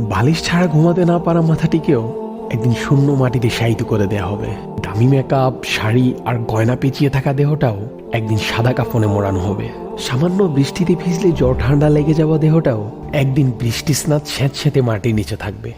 বালিশ ছাড়া ঘুমাতে না পারা মাথাটিকেও একদিন শূন্য মাটিতে শায়িত করে দেয়া হবে। দামি মেকআপ শাড়ি আর গয়না পেঁচিয়ে থাকা দেহটাও একদিন সাদা কাফনে মোড়ানো হবে। সামান্য বৃষ্টিতে ভিজলে জ্বর ঠান্ডা লেগে যাওয়া দেহটাও একদিন বৃষ্টি স্নাত স্যাঁতস্যাঁতে মাটির নিচে থাকবে।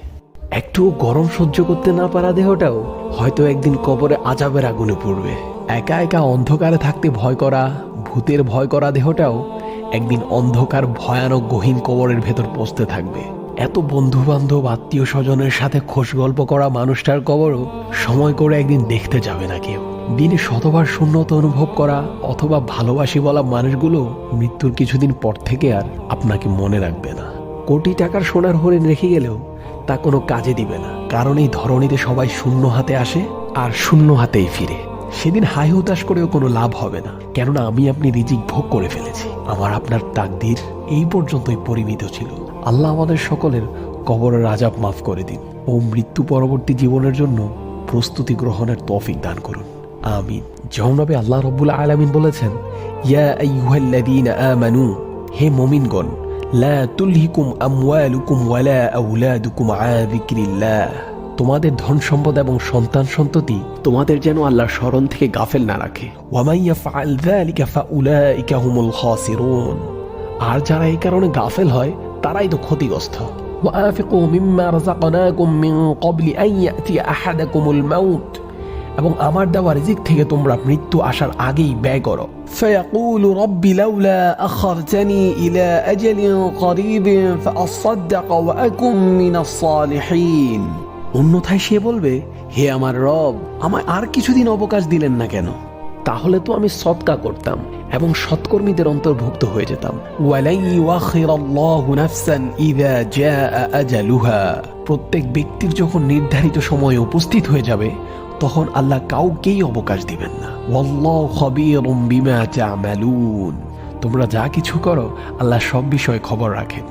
একটু গরম সহ্য করতে না পারা দেহটাও হয়তো একদিন কবরে আজাবের আগুনে পড়বে। একা একা অন্ধকারে থাকতে ভয় করা, ভূতের ভয় করা দেহটাও একদিন অন্ধকার, ভয়ানক, গহীন কবরের ভেতর পচতে থাকবে। এত বন্ধু বান্ধব আত্মীয় স্বজনের সাথে খোশ গল্প করা মানুষটার কবরও সময় করে একদিন দেখতে যাবে না কেউ। দিনে শতবার শূন্যতা অনুভব করা অথবা ভালোবাসি বলা মানুষগুলো মৃত্যুর কিছুদিন পর থেকে আর আপনাকে মনে রাখবে না। কোটি টাকার সোনার হরিণ রেখে গেলেও তা কোনো কাজে দিবে না, কারণ এই ধরনীতে সবাই শূন্য হাতে আসে আর শূন্য হাতেই ফিরে। সেদিন হাই হুতাশ করেও কোনো লাভ হবে না। কেননা আমি আপনি রিজিক ভোগ করে ফেলেছি। আমার আপনার তাকদির এই পর্যন্তই পরিমিত ছিল। আল্লাহ আমাদের সকলের কবরের আজাব মাফ করে দিন ও মৃত্যু পরবর্তী জীবনের জন্য প্রস্তুতি গ্রহণের তৌফিক দান করুন। আমিন। যেমনভাবে আল্লাহ রব্বুল বলেছেন, ইয়া হে মুমিনগণ, লা তুলহিকুম আমওয়ালুকুম ওয়ালা যিকরিল্লাহ তোমাদের ধন সম্পদ এবং সন্তান সন্ততি তোমাদের যেন আল্লাহর স্মরণ থেকে গাফেল না রাখে ওয়ামান ইয়াফআল যালিকা ফাউলাইকা হুমুল খাসিরুন আর যারা এই কারণে গাফেল হয় তারাই তো ক্ষতিগ্রস্ত وأنفقوا مما رزقناكم من قبل أن يأتي أحدكم الموت এবং আমার দেওয়া রিজিক থেকে তোমরা মৃত্যু আসার আগেই ব্যয় করো فيقول رب لولا أخرتني إلى أجل قريب فأصدق وأكن من الصالحين অন্যথায় সে বলবে, হে আমার রব, আমায় আর কিছুদিন অবকাশ দিলেন না কেন? তাহলে তো আমি সৎকা করতাম এবং সৎকর্মীদের অন্তর্ভুক্ত হয়ে যেতাম। প্রত্যেক ব্যক্তির যখন নির্ধারিত সময়ে উপস্থিত হয়ে যাবে, তখন আল্লাহ কাউকেই অবকাশ দিবেন না। তোমরা যা কিছু করো, আল্লাহ সব বিষয়ে খবর রাখেন।